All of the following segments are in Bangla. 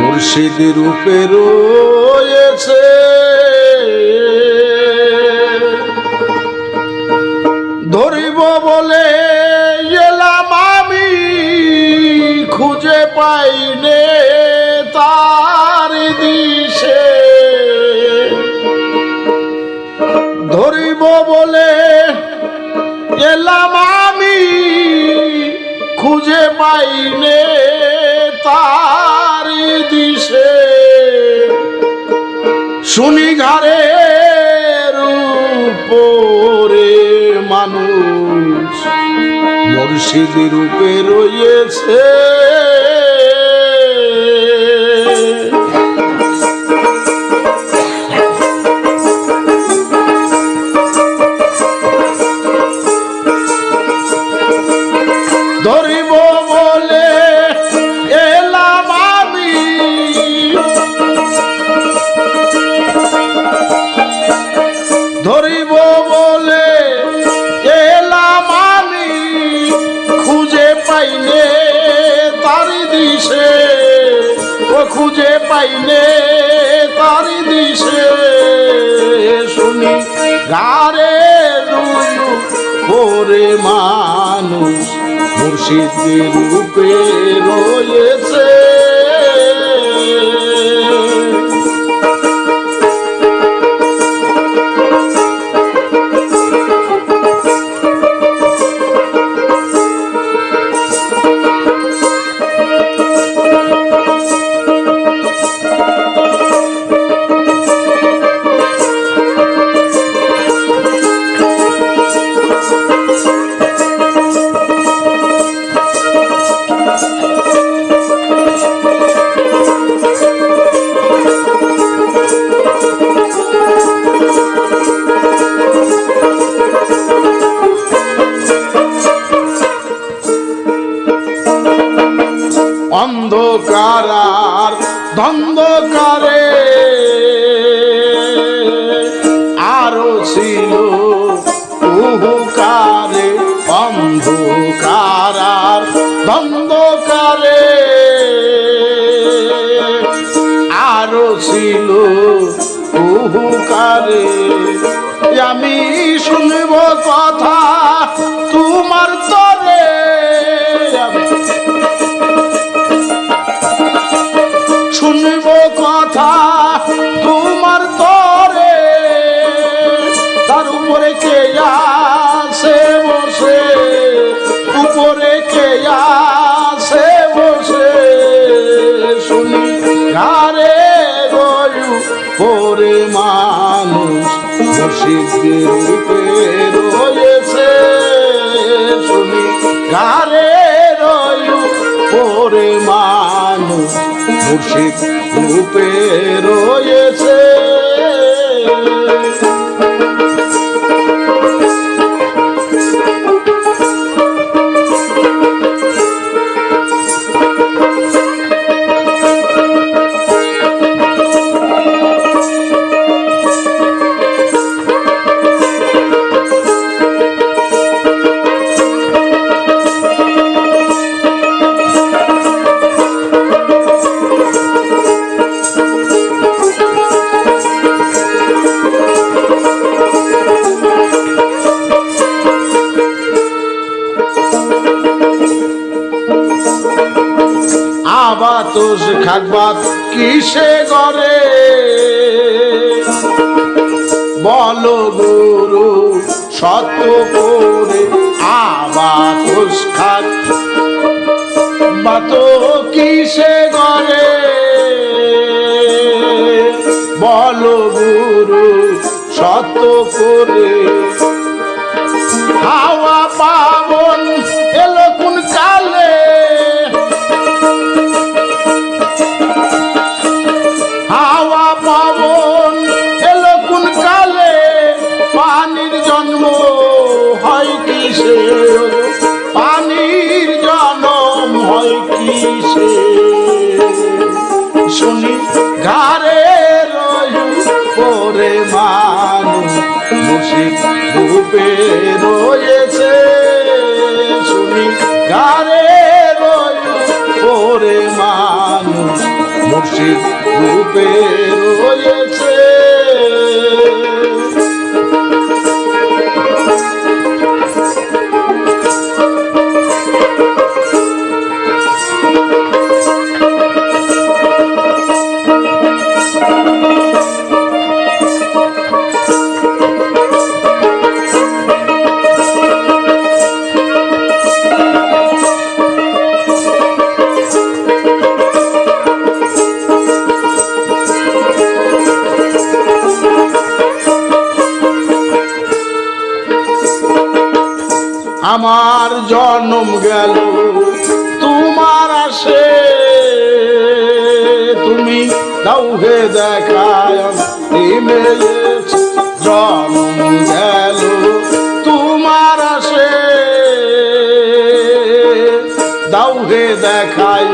মুর্শিদ রূপে রয়েছে। শুনি ঘরে উপরে মানুষ মুর্শিদ রূপে রয়েছে। পাইনে তার দিশে শুনি গারে রুলু ওরে মানুষ মুর্শিদের রূপে রয়েছে ধন্ধকারে আরও ছিল উহুকারে অন্ধকার আরও ছিল উহুকারে আমি শুনব কথা উপরে কে আসে বসে? উপরে কে আসে বসে? শুনি গারে গয়ু, পরে মানুষ মুর্শিদের রূপে রয়েছে। শুনি গারে রয়ু পরে মানুষ মুর্শিদ রূপে আবাতোষ খাকবাত কিসে করে? বল গুরু, সত্য করে আবাতোষ খাক বাত কিসে গরে বল গুরু, সত্য করে। হাওয়া হাসির রূপে রয়েছে শুনি গারে রয়ে ওরে মানুষ মুর্শিদ রূপে রয়েছে তোমার তুমি দাও হে দেখায় জন্ম তোমার আসে। দাও হে দেখায়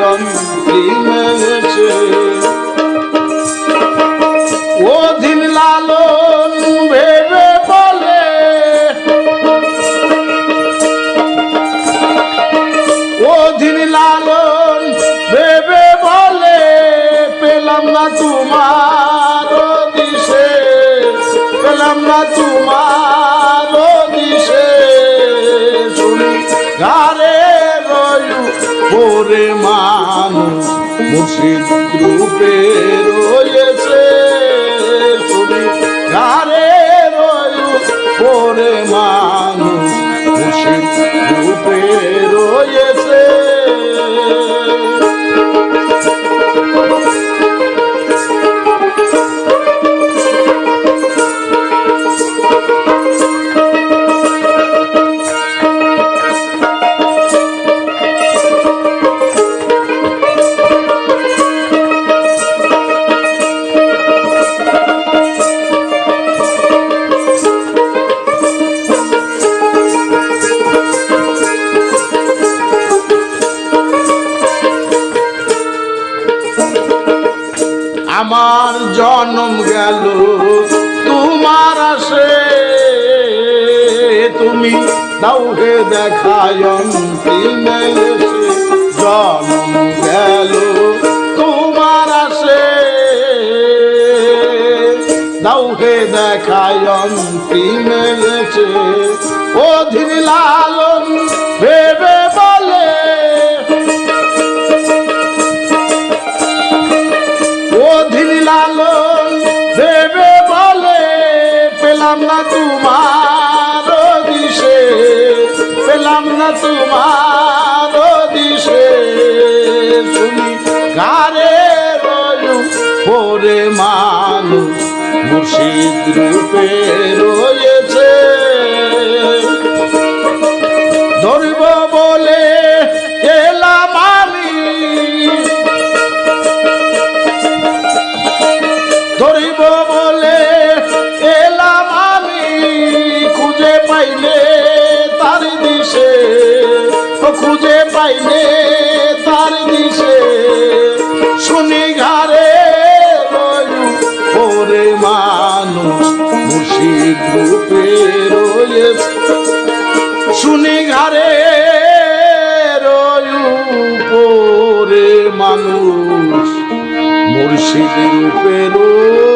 না তোমার দিশে শুনি। গারে রয়ু ওরে মানুষ, মুর্শিদ রূপে রয়েছে শুনি। গারে রয়ু ওরে মানুষ, মুর্শিদ রূপে রয়েছে। জন্ম গেল। তোমার আসে তুমি দাও হে দেখায় তোমার দিশে শুনি গারে রয়ু পরে মানুষ মুর্শিদ রূপে রয়েছে খুঁজে পাইলে তার দিশে শুনি ঘাড়ে রয়ু ওরে মানুষ, মুর্শিদ রূপে রয়েছে শুনি ঘাড়ে রয়ু মানুষ, মুর্শিদ রূপে রয়েছে